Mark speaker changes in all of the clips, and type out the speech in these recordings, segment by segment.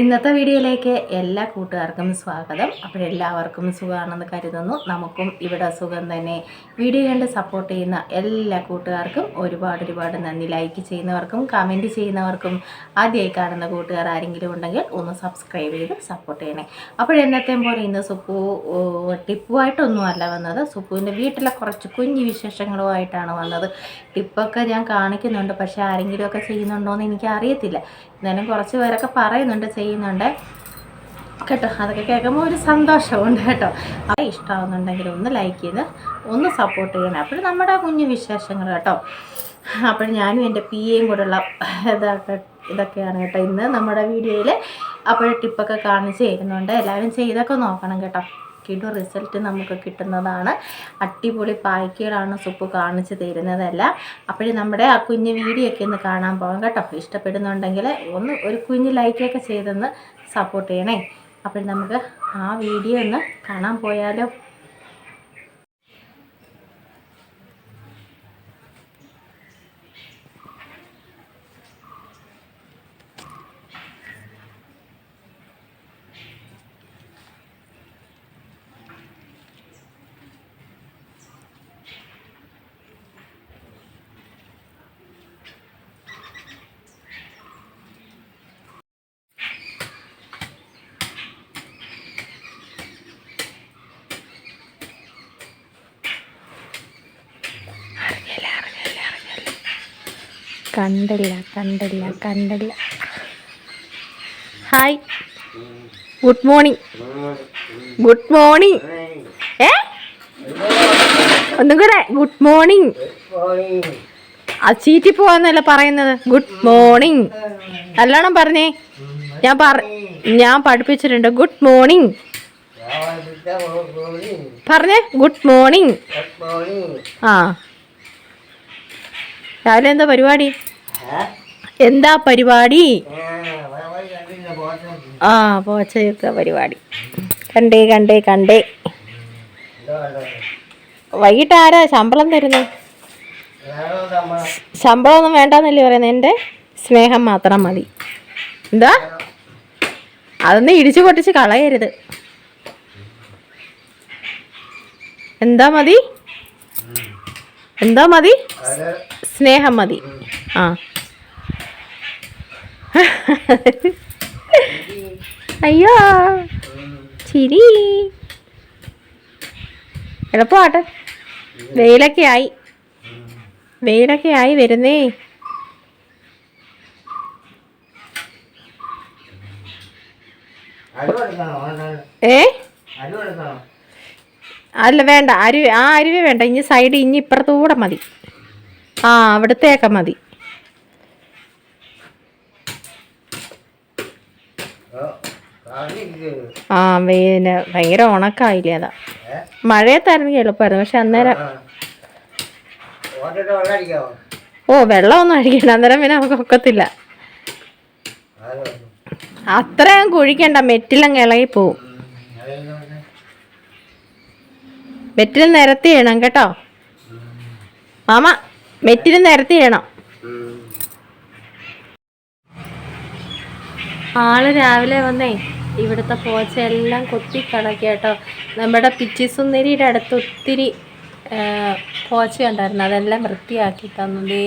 Speaker 1: ഇന്നത്തെ വീഡിയോയിലേക്ക് എല്ലാ കൂട്ടുകാർക്കും സ്വാഗതം. അപ്പോൾ എല്ലാവർക്കും സുഖമാണെന്ന് കരുതുന്നു. നമുക്കും ഇവിടെ സുഖം തന്നെ. വീഡിയോ കണ്ട് സപ്പോർട്ട് ചെയ്യുന്ന എല്ലാ കൂട്ടുകാർക്കും ഒരുപാട് ഒരുപാട് നന്ദി. ലൈക്ക് ചെയ്യുന്നവർക്കും കമന്റ് ചെയ്യുന്നവർക്കും ആദ്യമായി കാണുന്ന കൂട്ടുകാർ ആരെങ്കിലും ഉണ്ടെങ്കിൽ ഒന്ന് സബ്സ്ക്രൈബ് ചെയ്ത് സപ്പോർട്ട് ചെയ്യണേ. അപ്പോഴെന്നത്തെയും പോലെ ഇന്ന് സുപ്പു ടിപ്പുമായിട്ടൊന്നും അല്ല വന്നത്. സുപ്പുവിന്റെ വീട്ടിലെ കുറച്ച് കുഞ്ഞു വിശേഷങ്ങളുമായിട്ടാണ് വന്നത്. ടിപ്പൊക്കെ ഞാൻ കാണിക്കുന്നുണ്ട്. പക്ഷേ ആരെങ്കിലുമൊക്കെ ചെയ്യുന്നുണ്ടോയെന്ന് എനിക്കറിയത്തില്ല. എന്നാലും കുറച്ച് പേരൊക്കെ പറയുന്നുണ്ട് ചെയ്യുന്നുണ്ട്. കേട്ടോ അതൊക്കെ കേൾക്കുമ്പോൾ ഒരു സന്തോഷമുണ്ട് കേട്ടോ. അത് ഇഷ്ടമാകുന്നുണ്ടെങ്കിൽ ഒന്ന് ലൈക്ക് ചെയ്ത് ഒന്ന് സപ്പോർട്ട് ചെയ്യണം. അപ്പോഴും നമ്മുടെ കുഞ്ഞു വിശേഷങ്ങൾ കേട്ടോ. അപ്പോൾ ഞാനും എന്റെ പി എയും കൂടെയുള്ള ഇതൊക്കെ ഇതൊക്കെയാണ് കേട്ടോ ഇന്ന് നമ്മുടെ വീഡിയോയിൽ അപ്പോൾ ടിപ്പൊക്കെ കാണിച്ച് തരുന്നുണ്ട്. എല്ലാവരും ചെയ്തൊക്കെ നോക്കണം കേട്ടോ. കിടു റിസൾട്ട് നമുക്ക് കിട്ടുന്നതാണ്. അടിപൊളി പായ്ക്കുകളാണ് സുപ്പ് കാണിച്ച് തരുന്നതല്ല. അപ്പോഴും നമ്മുടെ ആ കുഞ്ഞ് വീഡിയോ ഒക്കെ ഒന്ന് കാണാൻ പോകാം കേട്ടോ. ഇഷ്ടപ്പെടുന്നുണ്ടെങ്കിൽ ഒന്ന് ഒരു കുഞ്ഞ് ലൈക്കൊക്കെ ചെയ്തൊന്ന് സപ്പോർട്ട് ചെയ്യണേ. അപ്പോൾ നമുക്ക് ആ വീഡിയോ ഒന്ന് കാണാൻ പോയാലോ. കണ്ടില്ല കണ്ടില്ല കണ്ടില്ല. Hi good morning good morning ഏ? ഒന്നും കൂടെ. ഗുഡ് മോർണിംഗ് ആ ചീറ്റി പോവാന്നല്ല പറയുന്നത്. ഗുഡ് മോർണിംഗ് നല്ലോണം പറഞ്ഞേ. ഞാൻ പറ ഞാൻ പഠിപ്പിച്ചിട്ടുണ്ട്. ഗുഡ് മോർണിംഗ് പറഞ്ഞേ. ഗുഡ് മോർണിംഗ് ആ. രാവിലെ എന്താ പരിപാടി? എന്താ പരിപാടി? ആ പോച്ചയൊക്കെ പരിപാടി. കണ്ടേ കണ്ടേ കണ്ടേ. വൈകിട്ട് ആരാ ശമ്പളം തരുന്നത് ശമ്പളം ഒന്നും വേണ്ടെന്നല്ലേ പറയുന്നത് എന്റെ സ്നേഹം മാത്രം മതി. എന്താ? അതൊന്ന് ഇടിച്ചു പൊട്ടിച്ച് കളയരുത്. എന്താ മതി? എന്താ മതി? സ്നേഹം മതി. ആ. അയ്യോ. ചിരി. എളുപ്പമാട്ടെ. വെയിലൊക്കെ ആയി. വെയിലൊക്കെ ആയി വരുന്നേ. ഏ? അല്ല വേണ്ട. അരുവി ആ അരുവി വേണ്ട. ഇനി സൈഡ് ഇനി ഇപ്പുറത്തൂടെ മതി. ആ അവിടത്തേക്ക മതി. ആ പിന്നെ ഭയങ്കര ഉണക്കായില്ലേ അതാ. മഴയത്തായിരുന്നെങ്കിൽ എളുപ്പമായിരുന്നു. പക്ഷെ അന്നേരം ഓ വെള്ളമൊന്നും അടിക്കണ്ട. അന്നേരം പിന്നെ നമുക്ക് ഒക്കത്തില്ല. അത്രയും കുഴിക്കണ്ട. മെറ്റിലങ്ങ് ഇളകി പോവും മെറ്റിൽ നിരത്തി ഇടണം കേട്ടോ. മാമ മെറ്റിന് നിരത്തി ഇടണം. ആൾ രാവിലെ വന്നേ ഇവിടുത്തെ പോച്ച എല്ലാം കൊത്തിക്കളക്കി കേട്ടോ. നമ്മുടെ പിച്ചിസുന്ദരിയുടെ അടുത്ത് ഒത്തിരി ആ, പോച്ച ഉണ്ടായിരുന്നു അതെല്ലാം വൃത്തിയാക്കി തന്നതേ.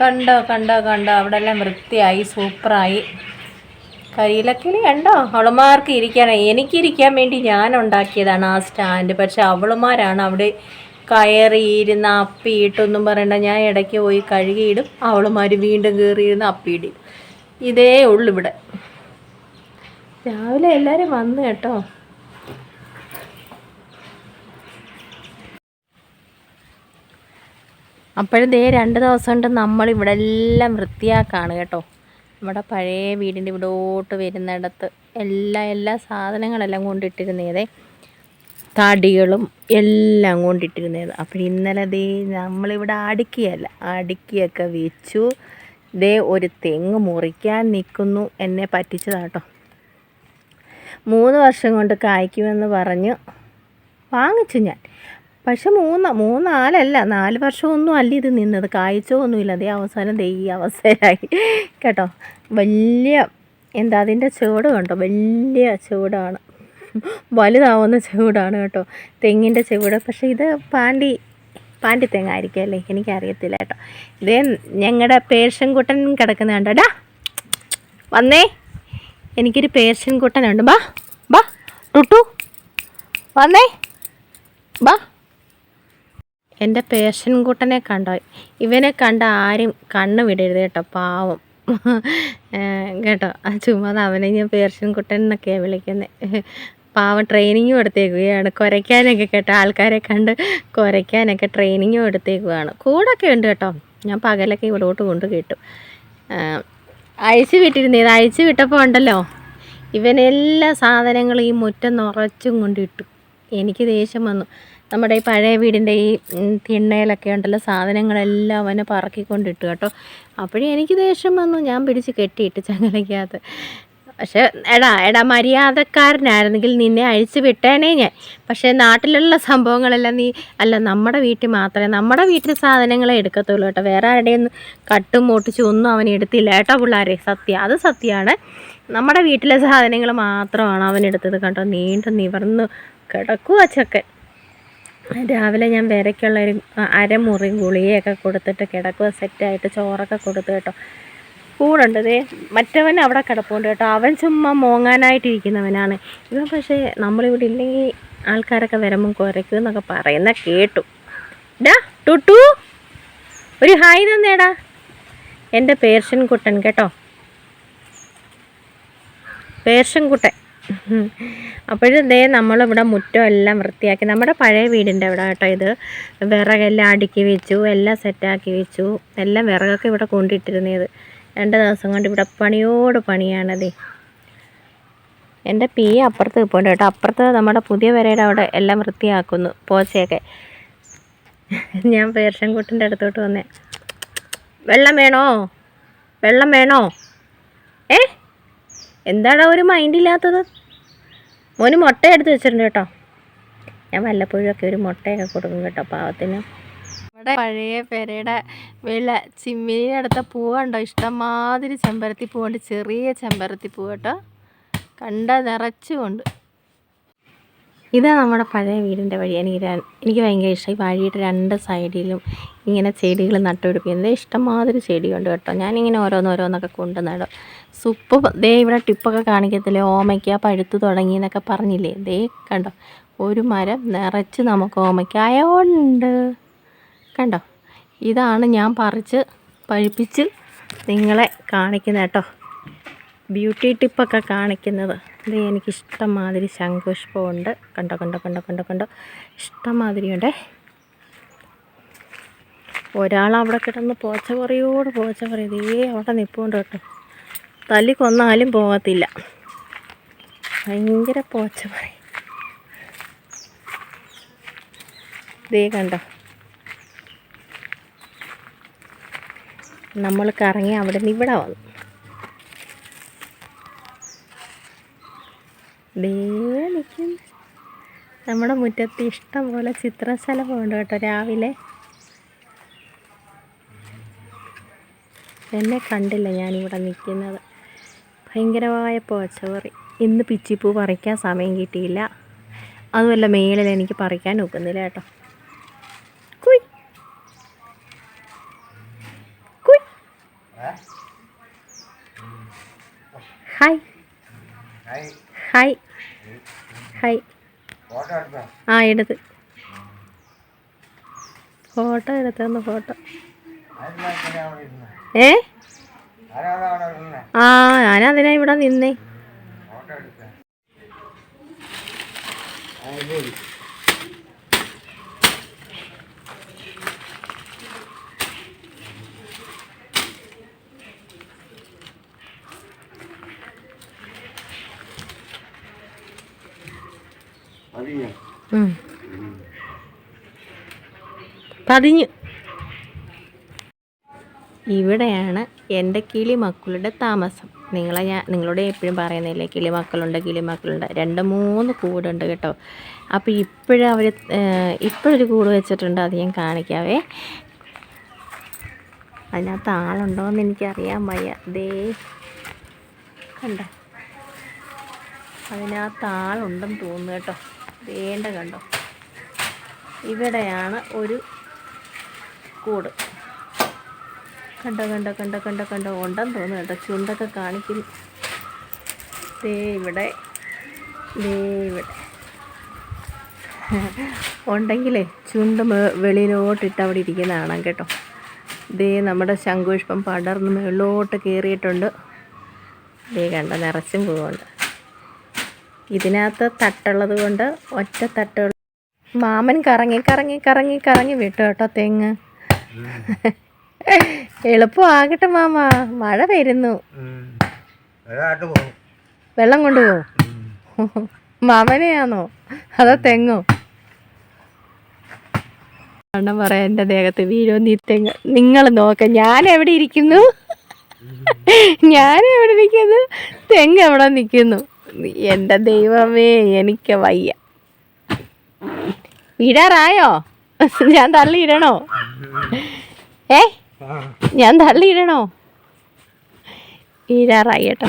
Speaker 1: കണ്ടോ കണ്ടോ കണ്ടോ. അവിടെ എല്ലാം വൃത്തിയായി സൂപ്പറായി. കരിയിലക്കിളി ഉണ്ടോ അവളുമാർക്ക് ഇരിക്കാൻ എനിക്കിരിക്കാൻ വേണ്ടി ഞാൻ ഉണ്ടാക്കിയതാണ് ആ സ്റ്റാൻഡ്. പക്ഷെ അവളുമാരാണ് അവിടെ കയറി ഇരുന്ന് അപ്പിയിട്ടൊന്നും പറയണ്ട. ഞാൻ ഇടയ്ക്ക് പോയി കഴുകിയിടും. അവളുമാർ വീണ്ടും കയറിയിരുന്ന് അപ്പിയിടും ഇതേ ഉള്ളു ഇവിടെ. രാവിലെ എല്ലാവരും വന്നു കേട്ടോ. അപ്പോഴും രണ്ട് ദിവസം കൊണ്ട് നമ്മൾ ഇവിടെ എല്ലാം വൃത്തിയാക്കാണ് കേട്ടോ. നമ്മുടെ പഴയ വീടിന്റെ ഇവിടോട്ട് വരുന്നിടത്ത് എല്ലാ എല്ലാ സാധനങ്ങളെല്ലാം കൊണ്ടിട്ടിരുന്നേ തടികളും എല്ലാം കൊണ്ടിട്ടിരുന്നത്. അപ്പോൾ ഇന്നലെ ദേ നമ്മളിവിടെ അടുക്കിയല്ല അടുക്കിയൊക്കെ വെച്ചു. ദേ ഒരു തെങ്ങ് മുറിക്കാൻ നിൽക്കുന്നു എന്നെ പറ്റിച്ചതാട്ടോ. മൂന്ന് വർഷം കൊണ്ട് കായ്ക്കുമെന്ന് പറഞ്ഞ് വാങ്ങിച്ചു ഞാൻ. പക്ഷെ മൂന്ന് മൂന്നാലല്ല നാല് വർഷമൊന്നും അല്ല ഇത് നിന്നത്. കായ്ച്ചോ ഒന്നുമില്ല അതേ അവസാനം ദേ ഈ കേട്ടോ? വലിയ എന്താ അതിന്റെ ചുവട് കണ്ടോ? വലിയ ചുവടാണ്. വലുതാവുന്ന ചുവടാണ് കേട്ടോ. തെങ്ങിന്റെ ചുവട്. പക്ഷേ ഇത് പാണ്ടി പാണ്ടി തെങ്ങായിരിക്കും അല്ലേ? എനിക്കറിയത്തില്ല കേട്ടോ. ഇതേ ഞങ്ങളുടെ പേർഷൻകുട്ടൻ കിടക്കുന്ന കണ്ടോ ഡാ വന്നേ. എനിക്കൊരു പേർഷൻകുട്ടനുണ്ട് ബാ ബാ ടുട്ടു. വന്നേ. ബാ. എന്റെ പേർഷ്യൻ കുട്ടനെ കണ്ടോ? ഇവനെ കണ്ട ആരും കണ്ണ് വിടരുത് കേട്ടോ പാവം. കേട്ടോ ആ ചുമ്മാതെ അവനെ ഞാൻ പേർഷ്യൻകുട്ടൻ എന്നൊക്കെയാണ് വിളിക്കുന്നത് പാവം ട്രെയിനിങ്ങും എടുത്തേക്കുകയാണ്. കുരയ്ക്കാനൊക്കെ കേട്ടോ ആൾക്കാരെ കണ്ട് കുരയ്ക്കാനൊക്കെ ട്രെയിനിങ്ങും എടുത്തേക്കുകയാണ്. കൂടൊക്കെ ഉണ്ട് കേട്ടോ. ഞാൻ പകലൊക്കെ ഇവിടോട്ട് കൊണ്ട് കിട്ടും. അഴിച്ചു വിട്ടിരുന്നേ അഴിച്ചു വിട്ടപ്പോൾ ഉണ്ടല്ലോ ഇവനെല്ലാ സാധനങ്ങളും ഈ മുറ്റം നിറച്ചും കൊണ്ടിട്ടു എനിക്ക് ദേഷ്യം വന്നു. നമ്മുടെ ഈ പഴയ വീടിന്റെ ഈ തിണ്ണയിലൊക്കെ ഉണ്ടല്ലോ സാധനങ്ങളെല്ലാം അവനെ പറക്കിക്കൊണ്ടിട്ടു കേട്ടോ. അപ്പോഴേ എനിക്ക് ദേഷ്യം വന്നു. ഞാൻ പിടിച്ച് കെട്ടിയിട്ട് ചങ്ങലയ്ക്കകത്ത്. പക്ഷേ എടാ എടാ മര്യാദക്കാരനായിരുന്നെങ്കിൽ നിന്നെ അഴിച്ചു വിട്ടേനെ ഞാൻ. പക്ഷേ നാട്ടിലുള്ള സംഭവങ്ങളെല്ലാം നീ അല്ല നമ്മുടെ വീട്ടിൽ മാത്രമേ നമ്മുടെ വീട്ടിൽ സാധനങ്ങളെ എടുക്കത്തുള്ളൂ കേട്ടോ. വേറെ ആരുടെയും കട്ടും മോട്ടിച്ചും ഒന്നും അവൻ എടുത്തില്ല കേട്ടോ പിള്ളേരെ. സത്യം അത് സത്യമാണ്. നമ്മുടെ വീട്ടിലെ സാധനങ്ങൾ മാത്രമാണ് അവൻ എടുത്തത് കേട്ടോ നീണ്ടു നിവർന്ന് കിടക്കുക ചക്കൻ. രാവിലെ ഞാൻ വിരയ്ക്കുള്ള ഒരു അരമുറി ഗുളികയൊക്കെ കൊടുത്തിട്ട് കിടക്കുക സെറ്റായിട്ട് ചോറൊക്കെ കൊടുത്തു കേട്ടോ. കൂടുണ്ട് ദേ മറ്റവൻ അവിടെ കിടപ്പുണ്ട് കേട്ടോ. അവൻ ചുമ്മാ മോങ്ങാനായിട്ടിരിക്കുന്നവനാണ്. ഇവൻ പക്ഷേ നമ്മളിവിടെ ഇല്ലെങ്കിൽ ആൾക്കാരൊക്കെ വരുമ്പം കുരയ്ക്കും എന്നൊക്കെ പറയുന്ന കേട്ടു. ഡാ ടുട്ടു ഒരു ഹായ് തന്നേടാ. എന്റെ പേർഷ്യൻ കുട്ടൻ കേട്ടോ. പേർഷ്യൻ കുട്ടൻ അപ്പോഴും നമ്മളിവിടെ മുറ്റം എല്ലാം വൃത്തിയാക്കി. നമ്മുടെ പഴയ വീടിന്റെ അവിടെ കേട്ടോ ഇത്. വിറകെല്ലാം അടുക്കി വെച്ചു എല്ലാം സെറ്റാക്കി വെച്ചു. എല്ലാം വിറകൊക്കെ ഇവിടെ കൊണ്ടിട്ടിരുന്നത്. രണ്ട് ദിവസം കൊണ്ട് ഇവിടെ പണിയോട് പണിയാണതേ. എന്റെ പി അപ്പുറത്ത് നിൽപ്പുണ്ട് കേട്ടോ. അപ്പുറത്ത് നമ്മുടെ പുതിയ വരയുടെ അവിടെ എല്ലാം വൃത്തിയാക്കുന്നു. പോച്ചയൊക്കെ. ഞാൻ പേർഷൻകുട്ടിന്റെ അടുത്തോട്ട് വന്നേ. വെള്ളം വേണോ? വെള്ളം വേണോ? ഏ? എന്താടാ ഒരു മൈൻഡ് ഇല്ലാത്തത്? മോന് മുട്ട എടുത്ത് വെച്ചിട്ടുണ്ട് കേട്ടോ. ഞാൻ വല്ലപ്പോഴും ഒരു മുട്ടയൊക്കെ കൊടുക്കും കേട്ടോ പാവത്തിന്. ഇവിടെ പഴയ പെരയുടെ വെള്ള ചിമ്മിനിയുടെ അടുത്ത പൂവുണ്ടോ ഇഷ്ടംമാതിരി ചെമ്പരത്തി പൂവുണ്ട് ചെറിയ ചെമ്പരത്തി പൂവ് കേട്ടോ. കണ്ട നിറച്ചുകൊണ്ട് ഇതാ നമ്മുടെ പഴയ വീടിന്റെ വഴി. എനിക്ക് എനിക്ക് ഭയങ്കര ഇഷ്ടം. ഈ വഴിയുടെ രണ്ട് സൈഡിലും ഇങ്ങനെ ചെടികൾ നട്ടുപിടിപ്പിക്കുന്നത്. ഇഷ്ടംമാതിരി ചെടിയുണ്ട് കേട്ടോ. ഞാനിങ്ങനെ ഓരോന്നോരോന്നൊക്കെ കൊണ്ട് നടും. സുപ്പ് ദേ ഇവിടെ ടിപ്പൊക്കെ കാണിക്കത്തില്ലേ? ഓമയ്ക്ക പഴുത്ത് തുടങ്ങി എന്നൊക്കെ പറഞ്ഞില്ലേ? ദേ കണ്ടോ? ഒരു മരം നിറച്ച് നമുക്ക് ഓമയ്ക്കായ ഉണ്ട് കണ്ടോ? ഇതാണ് ഞാൻ പറിച്ച് പഴുപ്പിച്ച് നിങ്ങളെ കാണിക്കുന്നത് കേട്ടോ. ബ്യൂട്ടി ടിപ്പൊക്കെ കാണിക്കുന്നത്. ഇത് എനിക്ക് ഇഷ്ടംമാതിരി ശംഖുഷ്പമുണ്ട് കണ്ടോ കണ്ടോ കണ്ടോ കണ്ടോ കണ്ടോ. ഇഷ്ടം ഉണ്ടേ ഒരാൾ അവിടെ കിടന്ന് പോച്ച പറയോട് പോച്ച പറയും ഇതേ അവിടെ നിൽപ്പുണ്ട് കേട്ടോ. തല്ലി കൊന്നാലും പോകത്തില്ല. ഭയങ്കര പോച്ച പറയും ദേ കണ്ടോ. നമ്മൾ കറങ്ങി അവിടെ നിന്ന് ഇവിടെ വന്നു. ദേ നിൽക്കുന്നു നമ്മുടെ മുറ്റത്ത് ഇഷ്ടം പോലെ ചിത്രശലഭമുണ്ട് കേട്ടോ രാവിലെ. എന്നെ കണ്ടില്ല ഞാനിവിടെ നിൽക്കുന്നത്. ഭയങ്കരമായ പോച്ചവറി. ഇന്ന് പിച്ചിപ്പൂ പറിക്കാൻ സമയം കിട്ടിയില്ല. അതുമല്ല മേളിൽ എനിക്ക് പറിക്കാൻ ഒക്കുന്നില്ല കേട്ടോ കുയ് കുയ് ഹായ് ഹായ് ഹായ് ആ എടുത്ത് ഫോട്ടോ എടുത്തെന്ന് ഫോട്ടോ. ഏ? ആ ഞാനതിനാ ഇവിടെ നിന്നേ. ഉം. പതിഞ്ഞു. ഇവിടെയാണ് എന്റെ കിളിമക്കളുടെ താമസം. നിങ്ങളെ ഞാൻ നിങ്ങളോട് എപ്പോഴും പറയുന്നില്ലേ കിളിമക്കളുണ്ട് കിളിമക്കളുണ്ട്. രണ്ട് മൂന്ന് കൂടുണ്ട് കേട്ടോ. അപ്പോൾ ഇപ്പോഴും അവർ ഇപ്പോഴൊരു കൂട് വെച്ചിട്ടുണ്ട് അത് ഞാൻ കാണിക്കാവേ. അതിനകത്ത് ആളുണ്ടോ എന്ന് എനിക്കറിയാൻ വയ്യ. ദേ കണ്ടോ? അതിനകത്ത് ആളുണ്ടെന്ന് തോന്നുന്നു കേട്ടോ. വേണ്ട കണ്ടോ? ഇവിടെയാണ് ഒരു കൂട്. കണ്ട കണ്ട കണ്ട കണ്ട കണ്ട? ഉണ്ടെന്ന് തോന്നുന്നു കേട്ടോ. ചുണ്ടൊക്കെ കാണിക്കുന്നു. ദേ ഇവിടെ ദേ ഇവിടെ. ഉണ്ടെങ്കിലേ ചുണ്ട് വെളിയിലോട്ടിട്ട് അവിടെ ഇരിക്കുന്ന കാണാം കേട്ടോ. ദേ നമ്മുടെ ശംഖുഷ്പം പടർന്ന് മുകളിലോട്ട് കയറിയിട്ടുണ്ട്. ദേ കണ്ട നിറച്ചും പോകുന്നുണ്ട് ഇതിനകത്ത് തട്ടുള്ളത് കൊണ്ട് ഒറ്റ തട്ടുകൾ. മാമൻ കറങ്ങി കറങ്ങി കറങ്ങി കറങ്ങി വിട്ടു കേട്ടോ തെങ്ങ്. എളുപ്പമാകട്ടെ മാമ. മഴ വരുന്നു. വെള്ളം കൊണ്ടുപോകും മാമനെയാണോ? അതോ തെങ്ങോ? അണ്ണം പറയാം എന്റെ ദേഹത്ത് വീഴോ നീ തെങ്ങ്? നിങ്ങൾ നോക്ക ഞാൻ എവിടെ ഇരിക്കുന്നു? ഞാൻ എവിടെ നിൽക്കുന്നു? തെങ്ങ് എവിടെ നിൽക്കുന്നു. എന്റെ ദൈവമേ എനിക്ക് വയ്യ. വീഴാറായോ ഞാൻ തള്ളിയിടണോ? ഏ? ഞാൻ തള്ളിയിടണോ? വീഴാറായി കേട്ടോ.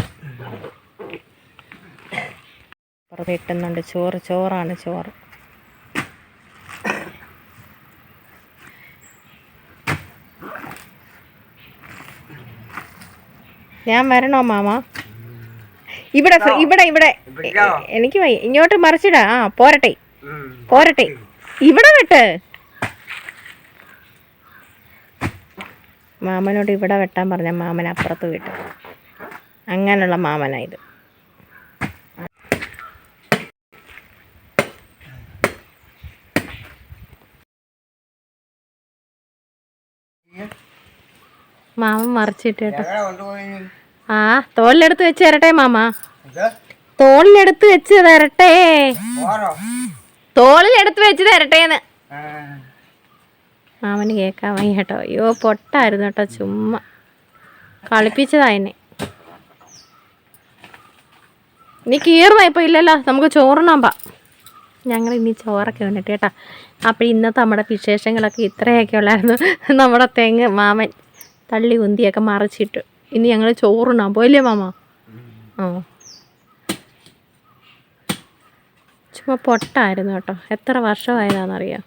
Speaker 1: വെട്ടുന്നുണ്ട് ചോറ് ചോറാണ് ചോറ്. ഞാൻ വരണോ മാമ? ഇവിടെ ഇവിടെ ഇവിടെ എനിക്ക് വയ്യ. ഇങ്ങോട്ട് മറിച്ചിടാ. ആ പോരട്ടെ. പോരട്ടെ. ഇവിടെ വെട്ട്. മാമനോട് ഇവിടെ വെട്ടാൻ പറഞ്ഞ മാമൻ അപ്പുറത്ത് വിട്ടു. അങ്ങനെയുള്ള മാമനായത് മാമൻ മറിച്ചിട്ട് കേട്ടോ? ആ തോളിലെടുത്ത് വെച്ച് തരട്ടെ മാമ? തോളിലെടുത്ത് വെച്ച് തരട്ടെ? തോളിലെടുത്ത് വെച്ച് തരട്ടേന്ന്. മാമന് കേക്കാൻ വയ്യ കേട്ടോ അയ്യോ പൊട്ടായിരുന്നു കേട്ടോ ചുമ്മാ. കളിപ്പിച്ചതാ എന്നെ. നീ കീറുന്ന ഇപ്പൊ ഇല്ലല്ലോ നമുക്ക് ചോറിനാൻ പാ. ഞങ്ങൾ ഇനി ചോറൊക്കെ വന്നിട്ട് കേട്ടോ. അപ്പോൾ ഇന്നത്തെ നമ്മുടെ വിശേഷങ്ങളൊക്കെ ഇത്രയൊക്കെ ഉള്ളായിരുന്നു. നമ്മുടെ തെങ്ങ് മാമൻ തള്ളി ഉന്തിയൊക്കെ മറിച്ചിട്ട്. ഇനി ഞങ്ങൾ ചോറുണ്ണാൻ പോയില്ലേ മാമ? ആ. ചുമ്മാ പൊട്ടായിരുന്നു കേട്ടോ. എത്ര വർഷമായതാണെന്നറിയാം